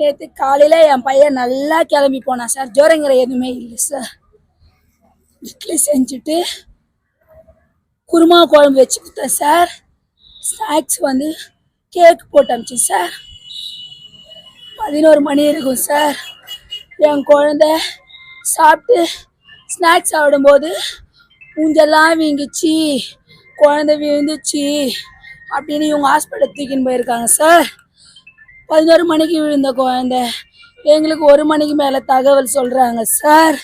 நேற்று காலையில் என் பையன் நல்லா கிளம்பி போனான் சார். ஜோரங்கிற எதுவுமே இல்லை சார். இட்லி செஞ்சுட்டு குருமா குழம்பு வச்சு கொடுத்தேன் சார். ஸ்நாக்ஸ் வந்து கேக் போட்டு அமிச்சேன் சார். பதினோரு மணி இருக்கும் சார். என் குழந்த சாப்பிட்டு ஸ்நாக்ஸ் சாப்பிடும்போது மூஞ்செல்லாம் வீங்கிச்சு குழந்தை விழுந்துச்சு அப்படின்னு இவங்க ஹாஸ்பிட்டல் தூக்கின்னு போயிருக்காங்க சார். பதினோரு மணிக்கு விழுந்த குழந்தை. எங்களுக்கு ஒரு மணிக்கு மேலே தகவல் சொல்கிறாங்க சார்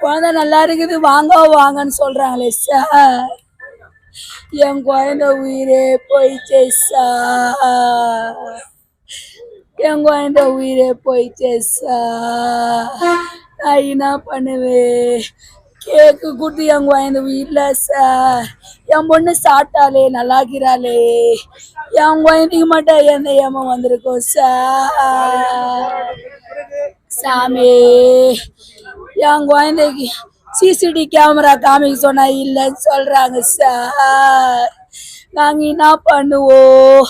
குழந்தை நல்லா இருக்குது வாங்க வாங்கன்னு சொல்கிறாங்களே சார். என் குழந்தை உயிரே போயிச்சே சார். என் குழந்தை உயிரே போயிச்சே சார். நான் என்ன பண்ணுவேன்? கேக்கு கொடுத்து என் குழந்தை வீட்டில் சார். என் பொண்ணு சாப்பிட்டாலே நல்லாக்கிறாளே என் குழந்தைக்கு மட்டும் எந்த ஏமா வந்திருக்கோம் சார்? சாமி. என் குழந்தைக்கு சிசிடி கேமரா காமிக்க சொன்னா இல்லைன்னு சொல்றாங்க சார். நாங்கள் என்ன பண்ணுவோம்?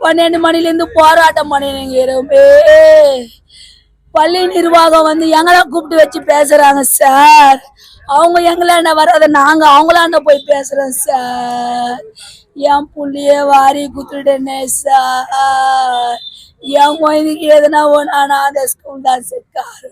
பன்னெண்டு மணிலேருந்து போராட்டம் பண்ணினுங்கிறோமே பள்ளி நிர்வாகம் வந்து எங்களை கூப்பிட்டு வச்சு பேசுறாங்க சார். அவங்க எங்களாண்ட வராத நாங்க அவங்களாண்ட போய் பேசுறோம் சார். என் புள்ளிய வாரி குத்துட்டேனே சார். என் குழந்தைக்கு எதுனா ஒன்று அந்த ஸ்கூல் தான் சார்.